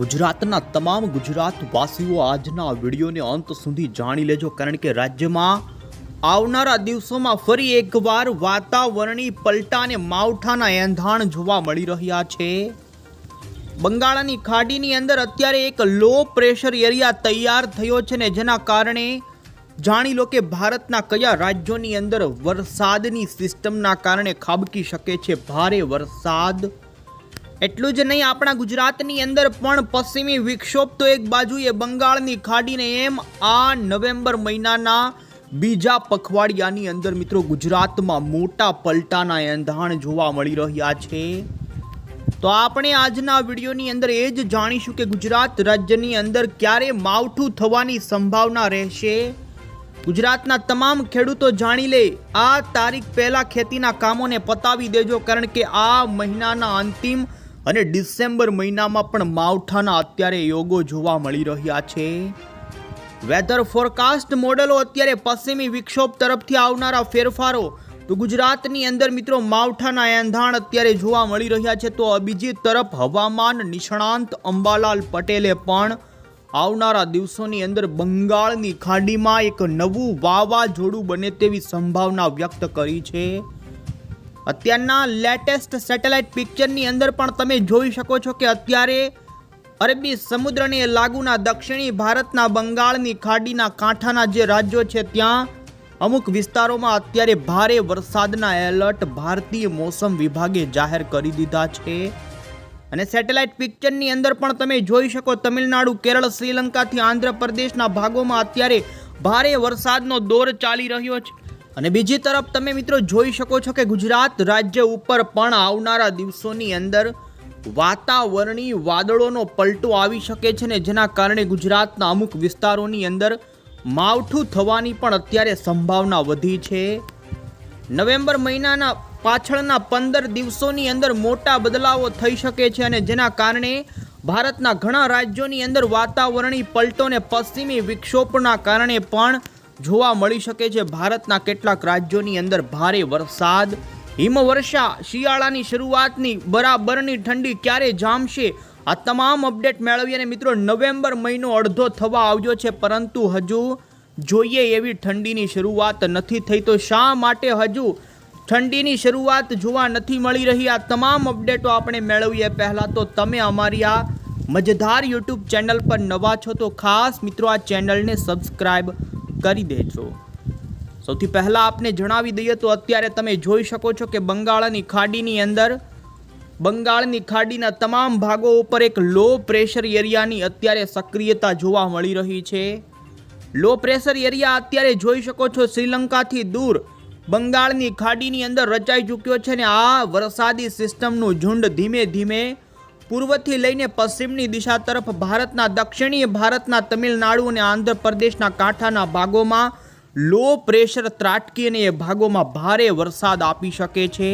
ગુજરાતના તમામ ગુજરાતવાસીઓ આજના વિડીયોને અંત સુધી જાણી લેજો. કારણ કે રાજ્યમાં આવનારા દિવસોમાં ફરી એકવાર વાતાવરણી પલટાને માવઠાના એંધાણ જોવા મળી રહ્યા છે. બંગાળની ખાડીની અંદર અત્યારે એક લો પ્રેશર એરિયા તૈયાર થયો છે ને જેના કારણે જાણી લો કે ભારતના કયા રાજ્યોની અંદર વરસાદની સિસ્ટમના કારણે ખાબકી શકે છે. ભારે વરસાદ એટલું જ નહીં, આપણા ગુજરાતની અંદર પણ પશ્ચિમી વિક્ષોભ તો એક બાજુએ બંગાળની ખાડીને એમ આ નવેમ્બર મહિનાના બીજા પખવાડિયાની અંદર મિત્રો ગુજરાતમાં મોટા પલટાના એંધાણ જોવા મળી રહ્યા છે. તો આપણે આજના વિડીયોની અંદર એ જ જાણીશું કે ગુજરાત રાજ્યની અંદર ક્યારે માવઠું થવાની સંભાવના રહેશે. ગુજરાતના તમામ ખેડૂતો જાણી લે, આ તારીખ પહેલાં ખેતીના કામોને પતાવી દેજો, કારણ કે આ મહિનાના અંતિમ અને ડિસેમ્બર મહિનામાં પણ માવઠાના અત્યારે યોગો જોવા મળી રહ્યા છે. વેધર ફોરકાસ્ટ મોડેલો અત્યારે પશ્ચિમી વિક્ષોભ તરફથી આવનારા ફેરફારો તો ગુજરાતની અંદર મિત્રો માવઠાના એંધાણ અત્યારે જોવા મળી રહ્યા છે તો બીજી તરફ હવામાન નિષ્ણાંત અંબાલાલ પટેલે પણ આવનારા દિવસોની અંદર બંગાળની ખાડીમાં એક નવું વાવાઝોડું બને તેવી સંભાવના વ્યક્ત કરી છે. અત્યારના લેટેસ્ટ સેટેલાઇટ પિક્ચરની અંદર પણ તમે જોઈ શકો છો કે અત્યારે અરબી સમુદ્રને લાગુના દક્ષિણી ભારતના બંગાળની ખાડીના કાંઠાના જે રાજ્યો છે ત્યાં અમુક વિસ્તારોમાં અત્યારે ભારે વરસાદના એલર્ટ ભારતીય મોસમ વિભાગે જાહેર કરી દીધા છે. અને સેટેલાઇટ પિક્ચરની અંદર પણ તમે જોઈ શકો તમિલનાડુ, કેરળ, શ્રીલંકાથી આંધ્રપ્રદેશના ભાગોમાં અત્યારે ભારે વરસાદનો દોર ચાલી રહ્યો છે. અને બીજી તરફ તમે મિત્રો જોઈ શકો છો કે ગુજરાત રાજ્ય ઉપર પણ આવનારા દિવસોની અંદર વાતાવરણી વાદળોનો પલટો આવી શકે છે ને જેના કારણે ગુજરાતના અમુક વિસ્તારોની અંદર માવઠું થવાની પણ અત્યારે સંભાવના વધી છે. નવેમ્બર મહિનાના પાછળના પંદર દિવસોની અંદર મોટા બદલાવો થઈ શકે છે અને જેના કારણે ભારતના ઘણા રાજ્યોની અંદર વાતાવરણી પલટો ને પશ્ચિમી વિક્ષોભના કારણે પણ જોવા મળી શકે છે ભારતના કેટલાક રાજ્યોની અંદર ભારે વરસાદ. હિમવર્ષા, શિયાળાની શરૂઆતની બરાબરની ઠંડી ક્યારે જામશે? આ તમામ અપડેટ મેળવીએ અને મિત્રો, નવેમ્બર મહિનો અડધો થવા આવ્યો છે, પરંતુ હજુ જોઈએ એવી ઠંડીની શરૂઆત નથી થઈ. તો શા માટે હજુ ઠંડીની શરૂઆત જોવા નથી મળી રહી? આ તમામ અપડેટો આપણે મેળવીએ પહેલાં તો તમે અમારી આ મજેદાર યુટ્યુબ ચેનલ પર નવા છો તો ખાસ મિત્રો આ ચેનલને સબસ્ક્રાઈબ કરી દેજો. સૌથી પહેલાં આપને જણાવી દઈએ તો અત્યારે તમે જોઈ શકો છો કે બંગાળની ખાડીની અંદર, બંગાળની ખાડીના તમામ ભાગો ઉપર એક લો પ્રેશર એરિયાની અત્યારે સક્રિયતા જોવા મળી રહી છે. લો પ્રેશર એરિયા અત્યારે જોઈ શકો છો શ્રીલંકાથી દૂર, બંગાળની ખાડીની અંદર રચાઈ ચૂક્યો છે ને આ વરસાદી સિસ્ટમનું ઝુંડ ધીમે ધીમે પૂર્વથી લઈને પશ્ચિમની દિશા તરફ ભારતના દક્ષિણીય ભારતના તમિલનાડુ અને આંધ્રપ્રદેશના કાંઠાના ભાગોમાં લો પ્રેશર ત્રાટકી અને એ ભાગોમાં ભારે વરસાદ આપી શકે છે.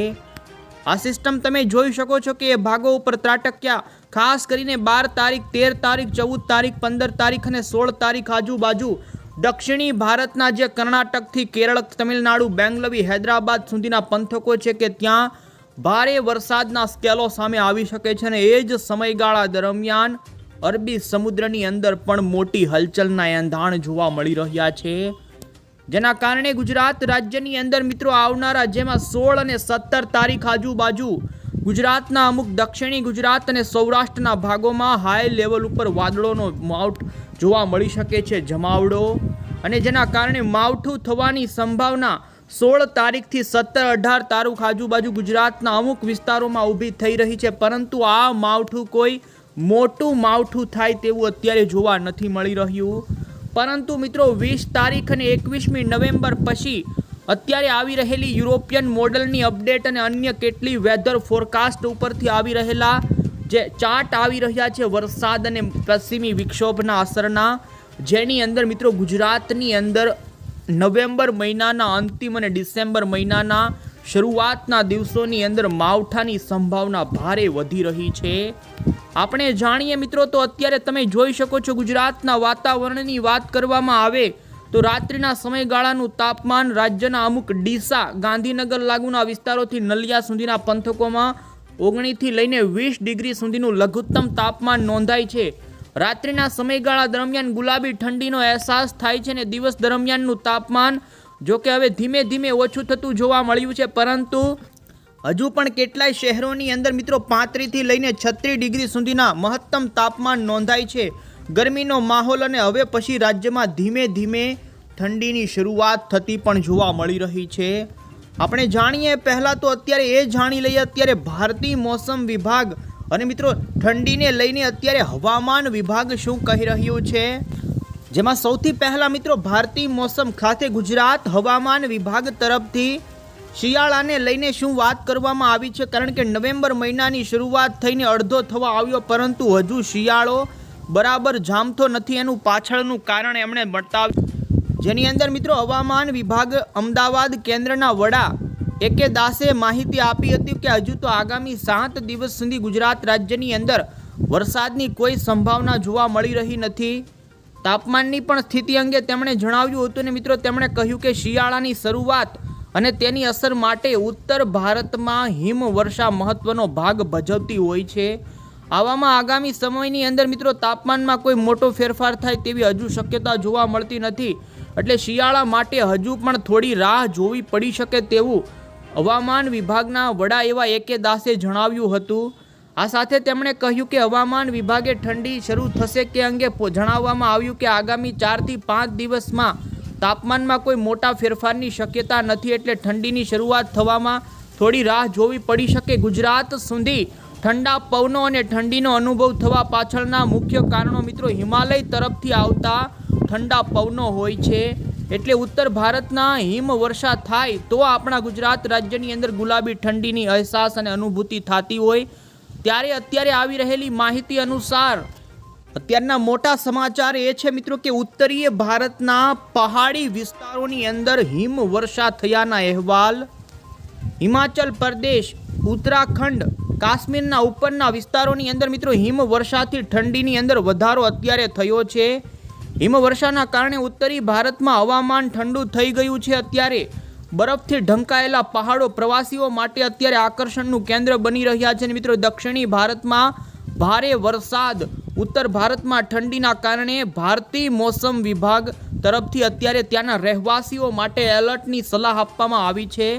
આ સિસ્ટમ તમે જોઈ શકો છો કે એ ભાગો ઉપર ત્રાટક્યા. ખાસ કરીને બાર તારીખ, તેર તારીખ, ચૌદ તારીખ, પંદર તારીખ અને સોળ તારીખ આજુબાજુ. દક્ષિણી ભારતના જે કર્ણાટકથી કેરળ, તમિલનાડુ, બેંગલવી, હૈદરાબાદ સુધીના પંથકો છે કે ત્યાં ભારે વરસાદના સ્કેલો સામે આવી શકે છે અને એ જ સમયગાળા દરમિયાન અરબી સમુદ્રની અંદર પણ મોટી હલચલના એંધાણ જોવા મળી રહ્યા છે. જેના કારણે ગુજરાત રાજ્યની અંદર મિત્રો આવનારા જેમાં સોળ અને સત્તર તારીખ આજુબાજુ ગુજરાતના અમુક દક્ષિણી ગુજરાત અને સૌરાષ્ટ્રના ભાગોમાં હાઈ લેવલ ઉપર વાદળોનો માવઠ જોવા મળી શકે છે, જમાવડો. અને જેના કારણે માવઠું થવાની સંભાવના સોળ તારીખથી સત્તર અઢાર તારીખ આજુબાજુ ગુજરાતના અમુક વિસ્તારોમાં ઊભી થઈ રહી છે, પરંતુ આ માવઠું કોઈ મોટું માવઠું થાય તેવું અત્યારે જોવા નથી મળી રહ્યું. પરંતુ મિત્રો, વીસ તારીખ અને એકવીસમી નવેમ્બર પછી અત્યારે આવી રહેલી યુરોપિયન મોડલની અપડેટ અને અન્ય કેટલી વેધર ફોરકાસ્ટ ઉપરથી આવી રહેલા જે ચાર્ટ આવી રહ્યા છે, વરસાદ અને પશ્ચિમી વિક્ષોભના અસરના, જેની અંદર મિત્રો ગુજરાતની અંદર નવેમ્બર મહિનાના અંતિમ અને ડિસેમ્બર મહિનાના શરૂઆતના દિવસોની અંદર માવઠાની સંભાવના ભારે વધી રહી છે. આપણે જાણીએ મિત્રો તો અત્યારે તમે જોઈ શકો છો ગુજરાતના વાતાવરણની વાત કરવામાં આવે તો રાત્રિના સમયગાળાનું તાપમાન રાજ્યના અમુક ડીસા, ગાંધીનગર લાગુના વિસ્તારોથી નલિયા સુધીના પંથકોમાં ઓગણીસથી લઈને વીસ ડિગ્રી સુધીનું લઘુત્તમ તાપમાન નોંધાય છે. રાત્રિના સમયગાળા દરમિયાન ગુલાબી ઠંડીનો અહેસાસ થાય છે અને દિવસ દરમિયાનનું તાપમાન જો કે હવે ધીમે ધીમે ઓછું થતું જોવા મળ્યું છે, પરંતુ હજુ પણ કેટલાય શહેરોની અંદર મિત્રો પાંત્રીસથી લઈને છત્રીસ ડિગ્રી સુધીના મહત્તમ તાપમાન નોંધાય છે. ગરમીનો માહોલ અને હવે પછી રાજ્યમાં ધીમે ધીમે ઠંડીની શરૂઆત થતી પણ જોવા મળી રહી છે. આપણે જાણીએ પહેલાં તો અત્યારે એ જાણી લઈએ, અત્યારે ભારતીય મોસમ વિભાગ અને મિત્રો, ઠંડીને લઈને અત્યારે હવામાન વિભાગ શું કહી રહ્યું છે? જેમાં સૌથી પહેલા મિત્રો, ભારતીય મોસમ ખાતે ગુજરાત હવામાન વિભાગ તરફથી શિયાળાને લઈને શું વાત કરવામાં આવી છે? કારણ કે નવેમ્બર મહિનાની શરૂઆત થઈને અડધો થવા આવ્યો, પરંતુ હજુ શિયાળો બરાબર જામતો નથી. એનું પાછળનું કારણ એમણે બતાવ્યું. જેની અંદર મિત્રો, હવામાન વિભાગ અમદાવાદ કેન્દ્રના વડા એકે દાસે માહિતી આપી હતી કે હજુ તો આગામી સાત દિવસ સુધી ગુજરાત રાજ્યની અંદર વરસાદની કોઈ સંભાવના જોવા મળી રહી નથી. તાપમાનની પણ સ્થિતિ અંગે તેમણે જણાવ્યું હતું ને મિત્રો, તેમણે કહ્યું કે શિયાળાની શરૂઆત અને તેની અસર માટે ઉત્તર ભારતમાં હિમવર્ષા મહત્વનો ભાગ ભજવતી હોય છે. આવામાં આગામી સમયની અંદર મિત્રો, તાપમાનમાં કોઈ મોટો ફેરફાર થાય તેવી હજુ શક્યતા જોવા મળતી નથી. એટલે શિયાળા માટે હજુ પણ થોડી રાહ જોવી પડી શકે તેવું હવામાન વિભાગના વડા એવા એકે દાસે જણાવ્યું હતું. આ સાથે તેમણે કહ્યું કે હવામાન વિભાગે ઠંડી શરૂ થશે કે અંગે જણાવવામાં આવ્યું કે આગામી ચારથી પાંચ દિવસમાં તાપમાનમાં કોઈ મોટા ફેરફારની શક્યતા નથી એટલે ઠંડીની શરૂઆત થવામાં થોડી રાહ જોવી પડી શકે. ગુજરાત સુધી ઠંડા પવનો અને ઠંડીનો અનુભવ થવા પાછળના મુખ્ય કારણો મિત્રો હિમાલય તરફથી આવતા ઠંડા પવનો હોય છે. એટલે ઉત્તર ભારતના હિમવર્ષા થાય તો આપણા ગુજરાત રાજ્યની અંદર ગુલાબી ઠંડીની અહેસાસ અને અનુભૂતિ થતી હોય. ત્યારે અત્યારે આવી રહેલી માહિતી અનુસાર અત્યારના મોટા સમાચાર એ છે મિત્રો કે ઉત્તરીય ભારતના પહાડી વિસ્તારોની અંદર હિમવર્ષા થયાના અહેવાલ. હિમાચલ પ્રદેશ, ઉત્તરાખંડ, કાશ્મીરના ઉપરના વિસ્તારોની અંદર મિત્રો હિમવર્ષાથી ઠંડીની અંદર વધારો અત્યારે થયો છે. હિમવર્ષાના કારણે ઉત્તરી ભારતમાં હવામાન ઠંડુ થઈ ગયું છે અત્યારે. બરફથી ઢંકાયેલા પહાડો પ્રવાસીઓ માટે અત્યારે આકર્ષણનું કેન્દ્ર બની રહ્યા છે મિત્રો દક્ષિણી ભારતમાં ભારે વરસાદ. ઉત્તર ભારતમાં ઠંડીના કારણે ભારતીય મોસમ વિભાગ તરફથી અત્યારે ત્યાંના રહેવાસીઓ માટે એલર્ટની સલાહ આપવામાં આવી છે.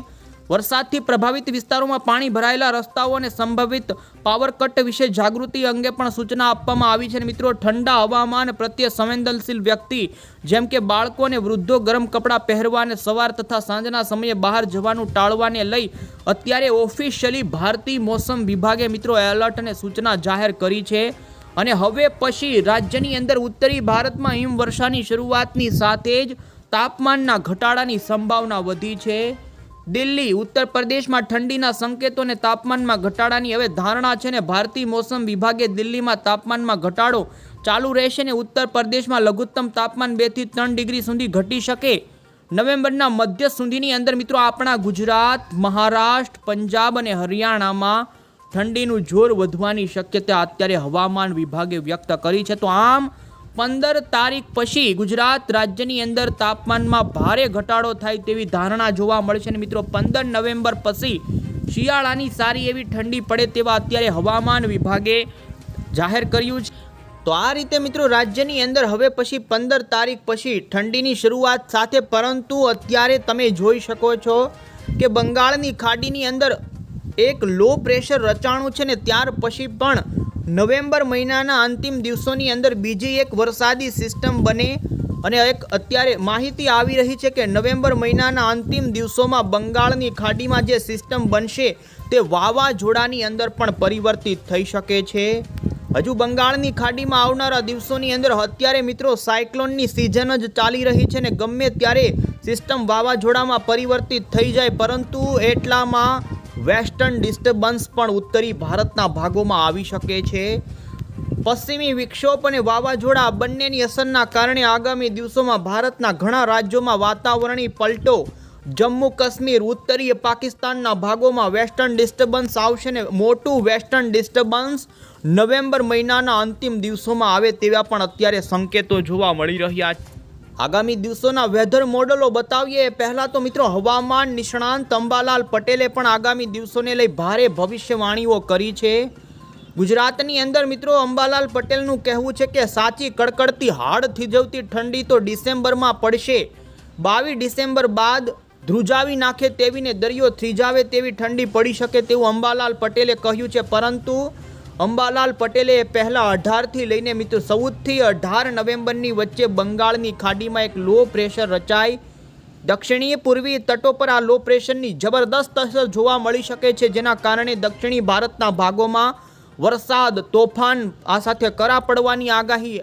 વરસાદથી પ્રભાવિત વિસ્તારોમાં પાણી ભરાયેલા રસ્તાઓ અને સંભવિત પાવર કટ વિશે જાગૃતિ અંગે પણ સૂચના આપવામાં આવી છે. મિત્રો, ઠંડા હવામાન પ્રત્યે સંવેદનશીલ વ્યક્તિ, જેમ કે બાળકો અને વૃદ્ધો ગરમ કપડાં પહેરવા અને સવાર તથા સાંજના સમયે બહાર જવાનું ટાળવાને લઈ અત્યારે ઓફિશિયલી ભારતીય મોસમ વિભાગે મિત્રો એલર્ટ અને સૂચના જાહેર કરી છે. અને હવે પછી રાજ્યની અંદર ઉત્તરી ભારતમાં હિમવર્ષાની શરૂઆતની સાથે જ તાપમાનના ઘટાડાની સંભાવના વધી છે. દિલ્હી, ઉત્તર પ્રદેશમાં ઠંડીના સંકેતો અને તાપમાનમાં ઘટાડાની હવે ધારણા છે ને ભારતીય મોસમ વિભાગે દિલ્હીમાં તાપમાનમાં ઘટાડો ચાલુ રહેશે ને ઉત્તર પ્રદેશમાં લઘુત્તમ તાપમાન બેથી ત્રણ ડિગ્રી સુધી ઘટી શકે. નવેમ્બરના મધ્ય સુધીની અંદર મિત્રો આપણા ગુજરાત, મહારાષ્ટ્ર, પંજાબ અને હરિયાણામાં ઠંડીનું જોર વધવાની શક્યતા અત્યારે હવામાન વિભાગે વ્યક્ત કરી છે. તો આમ પંદર તારીખ પછી ગુજરાત રાજ્યની અંદર તાપમાનમાં ભારે ઘટાડો થાય તેવી ધારણા જોવા મળશે અને મિત્રો, પંદર નવેમ્બર પછી શિયાળાની સારી એવી ઠંડી પડે તેવા અત્યારે હવામાન વિભાગે જાહેર કર્યું છે. તો આ રીતે મિત્રો, રાજ્યની અંદર હવે પછી પંદર તારીખ પછી ઠંડીની શરૂઆત સાથે, પરંતુ અત્યારે તમે જોઈ શકો છો કે બંગાળની ખાડીની અંદર એક લો પ્રેશર રચાણું છે ને, ત્યાર પછી પણ નવેમ્બર મહિનાના અંતિમ દિવસોની અંદર બીજી એક વરસાદી સિસ્ટમ બને અને એક અત્યારે માહિતી આવી રહી છે કે નવેમ્બર મહિનાના અંતિમ દિવસોમાં બંગાળની ખાડીમાં જે સિસ્ટમ બનશે તે વાવાઝોડાની અંદર પણ પરિવર્તિત થઈ શકે છે. હજુ બંગાળની ખાડીમાં આવનારા દિવસોની અંદર અત્યારે મિત્રો સાયક્લોનની સિઝન જ ચાલી રહી છે ને ગમે ત્યારે સિસ્ટમ વાવાઝોડામાં પરિવર્તિત થઈ જાય, પરંતુ એટલામાં વેસ્ટર્ન ડિસ્ટર્બન્સ પણ ઉત્તરી ભારતના ભાગોમાં આવી શકે છે. પશ્ચિમી વિક્ષોભ અને વાવાઝોડા બંનેની અસરના કારણે આગામી દિવસોમાં ભારતના ઘણા રાજ્યોમાં વાતાવરણી પલટો, જમ્મુ કાશ્મીર, ઉત્તરીય પાકિસ્તાનના ભાગોમાં વેસ્ટર્ન ડિસ્ટર્બન્સ આવશે ને મોટું વેસ્ટર્ન ડિસ્ટર્બન્સ નવેમ્બર મહિનાના અંતિમ દિવસોમાં આવે તેવા પણ અત્યારે સંકેતો જોવા મળી રહ્યા છે આગામી દિવસોના વેધર મોડલો બતાવીએ. પહેલાં તો મિત્રો હવામાન નિષ્ણાંત અંબાલાલ પટેલે પણ આગામી દિવસોને લઈ ભારે ભવિષ્યવાણીઓ કરી છે. ગુજરાતની અંદર મિત્રો અંબાલાલ પટેલનું કહેવું છે કે સાચી કડકડતી હાડ થીજવતી ઠંડી તો ડિસેમ્બરમાં પડશે. બાવીસ ડિસેમ્બર બાદ ધ્રુજાવી નાખે તેવીને દરિયો થીજાવે તેવી ઠંડી પડી શકે તેવું અંબાલાલ પટેલે કહ્યું છે. પરંતુ અંબાલાલ પટેલે પહેલા અઢારથી લઈને મિત્રો ચૌદથી અઢાર નવેમ્બરની વચ્ચે બંગાળની ખાડીમાં એક લો પ્રેશર રચાય દક્ષિણીય પૂર્વી તટો પર આ લો પ્રેશરની જબરદસ્ત અસર જોવા મળી શકે છે, જેના કારણે દક્ષિણી ભારતના ભાગોમાં વરસાદ, તોફાન આ સાથે કરા પડવાની આગાહી.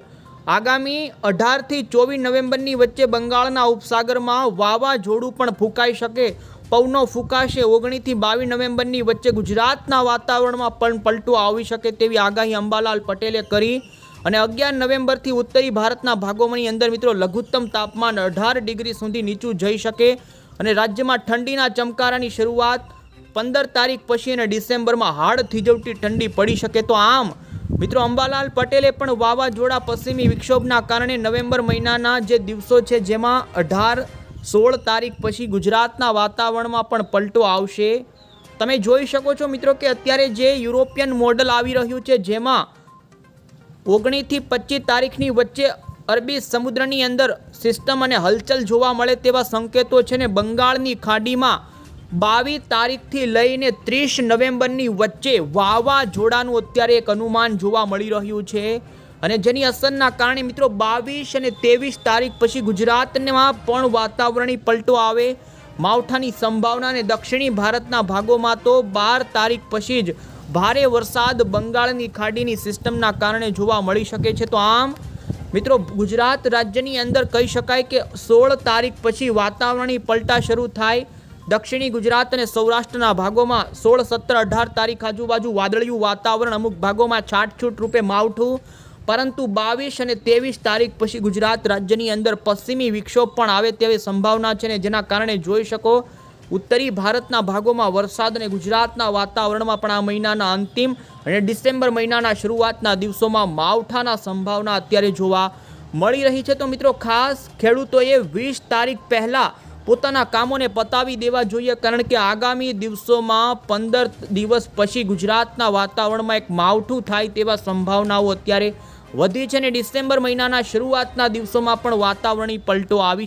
આગામી અઢારથી ચોવીસ નવેમ્બરની વચ્ચે બંગાળના ઉપસાગરમાં વાવાઝોડું પણ ફૂંકાઈ શકે. પવનો ફૂંકાશે. ઓગણીસથી બાવીસ નવેમ્બરની વચ્ચે ગુજરાતના વાતાવરણમાં પણ પલટો આવી શકે તેવી આગાહી અંબાલાલ પટેલે કરી અને અગિયાર નવેમ્બરથી ઉત્તરી ભારતના ભાગોમાંની અંદર મિત્રો લઘુત્તમ તાપમાન અઢાર ડિગ્રી સુધી નીચું જઈ શકે અને રાજ્યમાં ઠંડીના ચમકારાની શરૂઆત પંદર તારીખ પછી અને ડિસેમ્બરમાં હાડ થીજવટી ઠંડી પડી શકે તો આમ, મિત્રો અંબાલાલ પટેલે પણ વાવાઝોડા પશ્ચિમી વિક્ષોભના કારણે નવેમ્બર મહિનાના જે દિવસો છે જેમાં અઢાર સોળ તારીખ પછી ગુજરાતના વાતાવરણમાં પણ પલટો આવશે. તમે જોઈ શકો છો મિત્રો કે અત્યારે જે યુરોપિયન મોડલ આવી રહ્યું છે, જેમાં ઓગણીસથી પચીસ તારીખની વચ્ચે અરબી સમુદ્રની અંદર સિસ્ટમ અને હલચલ જોવા મળે તેવા સંકેતો છે ને બંગાળની ખાડીમાં બાવીસ તારીખથી લઈને ત્રીસ નવેમ્બરની વચ્ચે વાવાઝોડાનું અત્યારે એક અનુમાન જોવા મળી રહ્યું છે. અને જેની અસરના કારણે મિત્રો બાવીસ અને ત્રેવીસ તારીખ પછી ગુજરાતમાં પણ વાતાવરણી પલટો આવે. માવઠાની સંભાવના અને દક્ષિણી ભારતના ભાગોમાં તો બાર તારીખ પછી જ ભારે વરસાદ બંગાળની ખાડીની સિસ્ટમના કારણે જોવા મળી શકે છે. તો આમ, મિત્રો ગુજરાત રાજ્યની અંદર કહી શકાય કે સોળ તારીખ પછી વાતાવરણી પલટા શરૂ થાય. દક્ષિણી ગુજરાત અને સૌરાષ્ટ્રના ભાગોમાં સોળ, સત્તર, અઢાર તારીખ આજુબાજુ વાદળિયું વાતાવરણ અમુક ભાગોમાં છાટછૂટ રૂપે માવઠું પરંતુ બાવીસ અને ત્રેવીસ તારીખ પછી ગુજરાત રાજ્યની અંદર પશ્ચિમી વિક્ષોભ પણ આવે તેવી સંભાવના છે ને જેના કારણે જોઈ શકો, ઉત્તરી ભારતના ભાગોમાં વરસાદ અને ગુજરાતના વાતાવરણમાં પણ આ મહિનાના અંતિમ અને ડિસેમ્બર મહિનાના શરૂઆતના દિવસોમાં માવઠાના સંભાવના અત્યારે જોવા મળી રહી છે. તો મિત્રો, ખાસ ખેડૂતોએ વીસ તારીખ પહેલાં પોતાના કામોને પતાવી દેવા જોઈએ, કારણ કે આગામી દિવસોમાં પંદર દિવસ પછી ગુજરાતના વાતાવરણમાં એક માવઠું થાય તેવા સંભાવનાઓ અત્યારે વધી છે અને ડિસેમ્બર મહિનાના શરૂઆતના દિવસોમાં પણ વાતાવરણી પલટો આવી